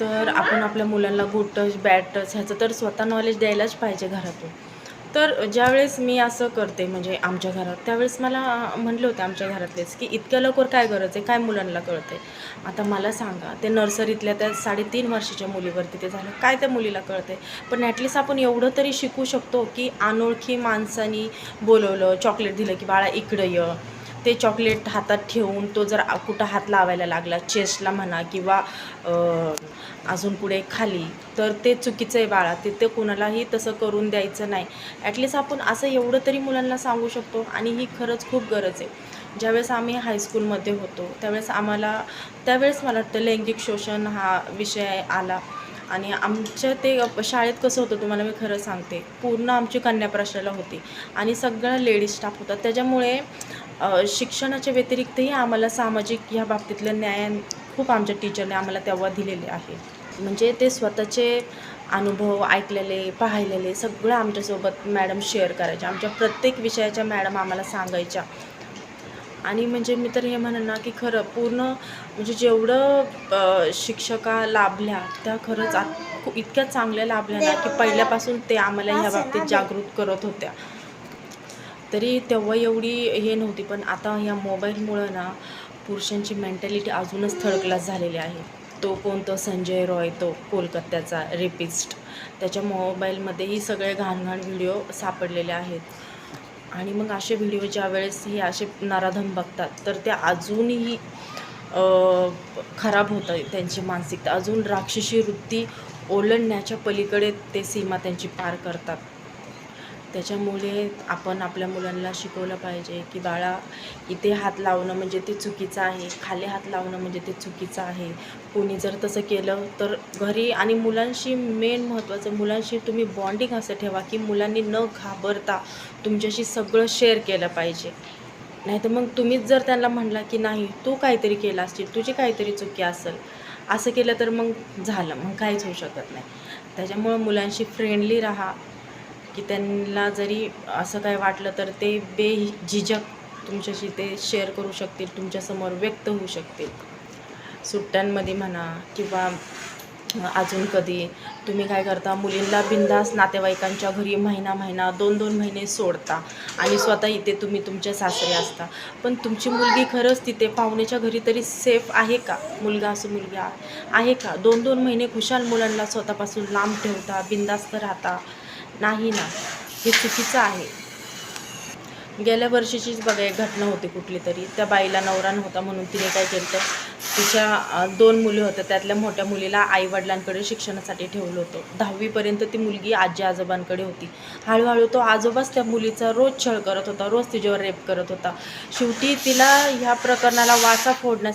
तर आपण आपल्या मुलांना गुड टच बॅड टच ह्याचं तर स्वतः नॉलेज द्यायलाच पाहिजे घरातून. तर ज्यावेळेस मी असं करते म्हणजे आमच्या घरात त्यावेळेस मला म्हटले होते आमच्या घरातलेच की इतक्या लवकर काय गरज आहे काय मुलांना कळते आता मला सांगा ते नर्सरीतल्या त्या साडेतीन वर्षाच्या मुलीवरती ते झालं काय त्या मुलीला कळते पण ॲटलिस्ट आपण एवढं तरी शिकू शकतो की अनोळखी माणसानी बोलवलं चॉकलेट दिलं की बाळा इकडं ये. ते चॉकलेट हातात ठेवून तो जर कुठं हात लावायला लागला चेस्टला म्हणा किंवा अजून पुढे खाली तर ते चुकीचं आहे बाळा. ते ते कुणालाही तसं करून द्यायचं नाही. ॲटलिस्ट आपण असं एवढं तरी मुलांना सांगू शकतो आणि ही खरंच खूप गरज आहे. ज्यावेळेस आम्ही हायस्कूलमध्ये होतो त्यावेळेस आम्हाला त्यावेळेस मला वाटतं लैंगिक शोषण हा विषय आला. आणि आमच्या ते शाळेत कसं होतं तुम्हाला मी खरं सांगते. पूर्ण आमची कन्याप्रशाला होती. आणि सगळा लेडीज स्टाफ होता. त्याच्यामुळे शिक्षणाच्या व्यतिरिक्तही आम्हाला सामाजिक ह्या बाबतीतलं न्याय खूप आमच्या टीचरने आम्हाला तेव्हा दिलेले आहे. म्हणजे ते स्वतःचे अनुभव ऐकलेले पाहिलेले सगळं आमच्यासोबत मॅडम शेअर करायच्या आमच्या प्रत्येक विषयाच्या मॅडम आम्हाला सांगायच्या. आणि म्हणजे मी तर हे म्हणेन ना की खरं पूर्ण म्हणजे जेवढं शिक्षका लाभल्या त्या खरंच आ इतक्या चांगल्या लाभल्या ना की पहिल्यापासून ते आम्हाला ह्या बाबतीत जागृत करत होत्या. तरी तेव्हा एवढी हे नव्हती पण आता ह्या मोबाईलमुळं ना पुरुषांची मेंटॅलिटी अजूनच थर्ड क्लास झालेली आहे. तो कोणतो संजय रॉय तो कोलकात्याचा रेपिस्ट. त्याच्या मोबाईलमध्येही सगळे घाण घाण व्हिडिओ सापडलेले आहेत. आणि मग असे व्हिडिओ ज्या वेळेस हे असे नराधम बघतात तर ते अजूनही खराब होतं त्यांची मानसिकता. अजून राक्षसी वृत्ती ओलंडण्याच्या पलीकडे ते सीमा त्यांची पार करतात. त्याच्यामुळे आपण आपल्या मुलांना शिकवलं पाहिजे की बाळा इथे हात लावणं म्हणजे ते चुकीचं आहे खाली हात लावणं म्हणजे ते चुकीचं आहे. कोणी जर तसं केलं तर घरी आणि मुलांशी मेन महत्त्वाचं मुलांशी तुम्ही बॉन्डिंग असं ठेवा की मुलांनी न घाबरता तुमच्याशी सगळं शेअर केलं पाहिजे. नाही तर मग तुम्हीच जर त्यांना म्हणला की नाही तू काहीतरी केलं असतील तुझी काहीतरी चुकी असेल असं केलं तर मग झालं मग काहीच होऊ शकत नाही. त्याच्यामुळं मुलांशी फ्रेंडली राहा. की त्यांना जरी असं काय वाटलं तर ते बेझिझक तुमच्याशी ते शेअर करू शकतील तुमच्यासमोर व्यक्त होऊ शकतील. सुट्ट्यांमध्ये म्हणा किंवा अजून कधी तुम्ही काय करता मुलींना बिंदास नातेवाईकांच्या घरी महिना महिना दोन दोन महिने सोडता आणि स्वतः इथे तुम्ही तुमच्या सासरे असता. पण तुमची मुलगी खरंच तिथे पाहुण्याच्या घरी तरी सेफ आहे का? मुलगा असो मुलगा आहे का? दोन दोन महिने खुशाल मुलांना स्वतःपासून लांब ठेवता बिंदास्त राहता? नाही ना. हे चुकीचं आहे. गेल्या वर्षीचीच बघा एक घटना होती कुठली तरी. त्या बाईला नवरा नव्हता म्हणून तिने काय केलं तर तिच्या दोन मुली होत्या. त्यातल्या मोठ्या मुलीला आईवडिलांकडे शिक्षणासाठी ठेवलं होतं. दहावीपर्यंत ती मुलगी आजी आजोबांकडे होती. हळूहळू तो आजोबाच त्या मुलीचा रोज छळ करत होता. रोज तिच्यावर रेप करत होता. शेवटी तिला ह्या प्रकरणाला वाचा फोडण्यासाठी